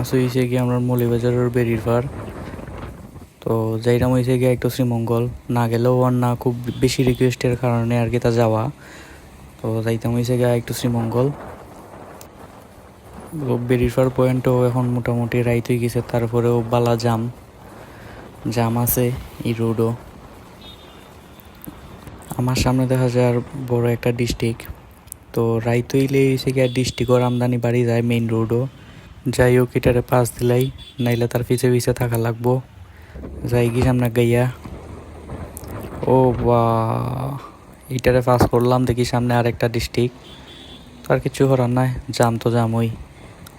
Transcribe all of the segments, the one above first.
আসো হয়েছে গিয়ে আমরা মৌলিবাজারের বেরির পার তো যাইরাম হয়েছে গিয়ে একটু শ্রীমঙ্গল। না গেলেও আর না, খুব বেশি রিকোয়েস্টের কারণে আর কি তা যাওয়া। তো যাইতাম হয়েছে গিয়ে একটু শ্রীমঙ্গল। বেরির পার পয়েন্টও এখন মোটামুটি রাইত হয়ে গেছে, তারপরেও বালা জাম। জাম আছে এই রোডও আমার সামনে দেখা যায় আর বড় একটা ডিস্ট্রিক্ট তো রাইত হইলে হয়েছে গিয়ে ডিস্ট্রিক্টর আমদানি বাড়ি যায় মেইন রোডও যাই হোক, এটারে পাস দিলাই, নাইলে তার পিছে পিছে থাকা লাগবো। যাই কি সামনে গাইয়া। ও বা, এটারে পাস করলাম, দেখি সামনে আরেকটা ডিস্ট্রিক্ট তো আর কিছু করার নাই, জাম তো জামই।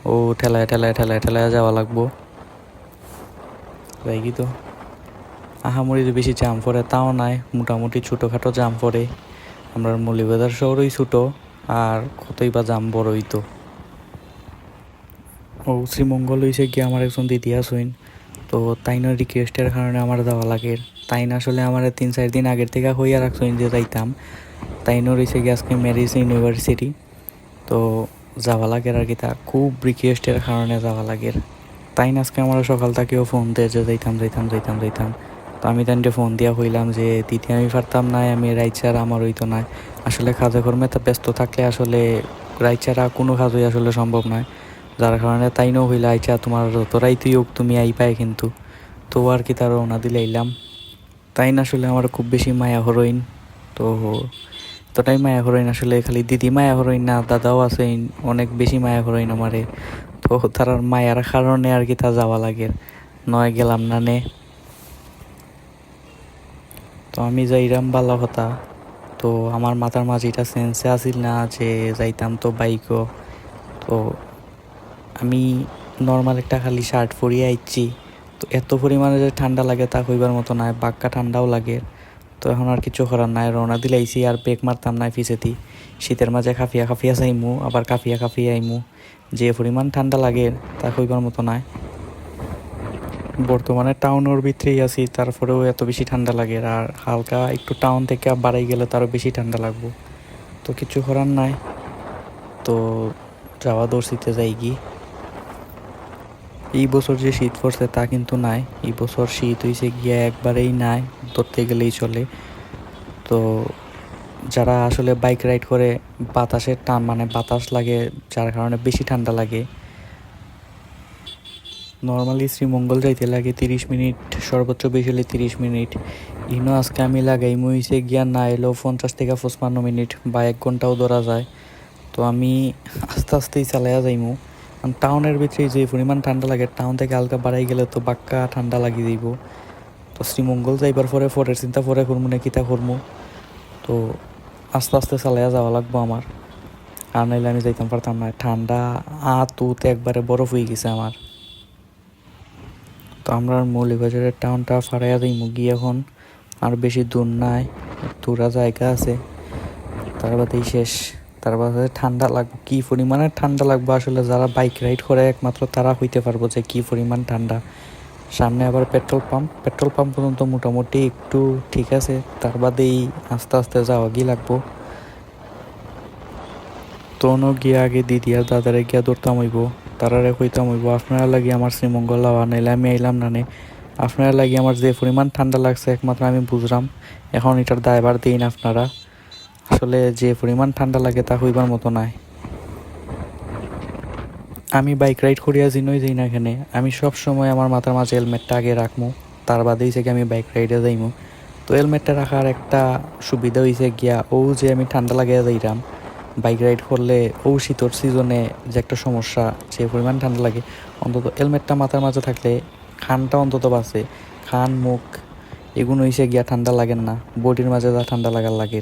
ও, ঠেলায় ঠেলায় ঠেলায় ঠেলায় যাওয়া লাগবো। যাই কি তো। আহামরি যে বেশি জাম পড়ে, তাও নাই, মোটামুটি ছোটোখাটো জাম পড়ে। আমরা মৌলিবাজার শহরই ছোটো, আর কতই বা জাম বড়ই তো। ও শ্রীমঙ্গল হয়েছে গিয়ে আমার একজন দিদি আসইন তো তাইনের রিকোয়েস্টের কারণে আমার যাওয়া লাগে তাইন আসলে আমার তিন চার দিন আগের থেকে হইয়া রাখছেন যে যাইতাম। তাইনও রয়েছে গিয়ে আজকে ম্যারিজ ইউনিভার্সিটি তো যাওয়া লাগে আর কি তা, খুব রিকোয়েস্টের কারণে যাওয়া লাগে তাইন আজকে আমার সকাল থেকেও ফোন দেয় যে যাইতাম যাইতাম যাইতাম যাইতাম। তো আমি তাইনকে ফোন দিয়া হইলাম যে, দিদি, আমি পারতাম না, আমি রাইচার আমার হইতো না। আসলে কাজে কর্মে তা ব্যস্ত থাকলে আসলে রাইচারা কোনো কাজই আসলে সম্ভব নয়। যার কারণে তাইনও হইলে আইচা তোমার যতরাই তুই হোক তুমি আই পায় কিন্তু। তো আর কি তার রওনা দিলে আইলাম। তাইন আসলে আমার খুব বেশি মায়া হরইন। তো এতটাই মায়া হরইন আসলে খালি দিদি মায়া হরইন না, দাদাও আছে, অনেক বেশি মায়া হরইন আমারে। তো তার মায়ার কারণে আর কি তা যাওয়া লাগে। নয় গেলাম না নে। তো আমি যাইরাম বালা হতা তো আমার মাথার মাঝে এটা সেন্সে আসিল না যে যাইতাম তো বাইকও। তো আমি নর্মাল একটা খালি শার্ট পরিয়ে আইছি তো এত পরিমাণে যে ঠান্ডা লাগে তা হইবার মতো নয় বাক্কা ঠান্ডাও লাগে। তো এখন আর কিছু করার নাই, রওনা দিলে দিলাইছি আর পেক মারতাম নাই ফিসেতি শীতের মাঝে খাফিয়া খাফিয়া চাইমু আবার কাফিয়া কাফিয়া আইমু। যে পরিমাণ ঠান্ডা লাগে তা হইবার মতো নয় বর্তমানে টাউনের ভিতরেই আছি, তারপরেও এত বেশি ঠান্ডা লাগে আর হালকা একটু টাউন থেকে বাড়াই গেলে তারও বেশি ঠান্ডা লাগবো। তো কিছু করার নাই। তো যাওয়া দর্শিতে যাই গিয়ে এই বছর যে শীত পড়ছে তা কিন্তু নাই। এই বছর শীত হয়েছে গিয়ে একবারেই নাই, ধরতে গেলেই চলে। তো যারা আসলে বাইক রাইড করে, বাতাসের টান মানে বাতাস লাগে, যার কারণে বেশি ঠান্ডা লাগে। নর্মালি শ্রীমঙ্গল যাইতে লাগে তিরিশ মিনিট, সর্বোচ্চ বেশি হলে তিরিশ মিনিট। ইনো আজকে আমি লাগাই মুইছে গিয়া না এলেও পঞ্চাশ থেকে পঁচপান্ন মিনিট বা এক ঘন্টাও ধরা যায়। তো আমি আস্তে আস্তেই চালাইয়া যাইমু। টাউনের ভিতরে যে পরিমাণ ঠান্ডা লাগে, টাউন থেকে হালকা বাড়াই গেলে তো বাক্কা ঠান্ডা লাগিয়ে দিব। তো শ্রীমঙ্গল যাইবার পরে পরের চিন্তা পরে করব না, কিতা করব। তো আস্তে আস্তে চালাইয়া যাওয়া লাগবো আমার। আর নাইলে আমি যাইতাম পারতাম না, ঠান্ডা আ তুত একবারে বরফ হয়ে গেছে আমার। তো আমরা মৌলিবাজারের টাউনটা ফাড়াইয়া দিই মুগি এখন আর বেশি দূর নাই দূরা জায়গা আছে। তার বাদেই শেষ। তার বাদে ঠান্ডা লাগবে, কী পরিমাণে ঠান্ডা লাগবে আসলে যারা বাইক রাইড করে একমাত্র তারা হইতে পারব যে কী পরিমাণ ঠান্ডা। সামনে আবার পেট্রোল পাম্প পেট্রোল পাম্প পর্যন্ত মোটামুটি একটু ঠিক আছে, তার বাদেই আস্তে আস্তে যাওয়া গিয়ে লাগবো। তনও গিয়ে আগে দিদি আর দাদারে গিয়া দৌড়তাম হইব, তারারে কইতাম হইব, আপনারা লাগি আমার শ্রীমঙ্গল আওয়া নাইলে আমি আইলাম না নে। আপনারা লাগি আমার যে পরিমাণ ঠান্ডা লাগছে একমাত্র আমি বুঝলাম এখন এটার দায়বার দিই না আপনারা। আসলে যে পরিমাণ ঠান্ডা লাগে তা হইবার মতো নাই। আমি বাইক রাইড করিয়া জিনই যাই না এখানে আমি সব সময় আমার মাথার মাঝে হেলমেটটা আগে রাখব তার বাদেই থেকে আমি বাইক রাইডে যাইমু। তো হেলমেটটা রাখার একটা সুবিধা হয়েছে গিয়া, ও যে আমি ঠান্ডা লাগাইয়া যাইরাম বাইক রাইড করলে ও শীতর সিজনে যে একটা সমস্যা, যে পরিমাণ ঠান্ডা লাগে, অন্তত হেলমেটটা মাথার মাঝে থাকলে খানটা অন্তত বাঁচে, খান, মুখ এগুলো হয়েছে গিয়া ঠান্ডা লাগে না, বডির মাঝে যা ঠান্ডা লাগার লাগে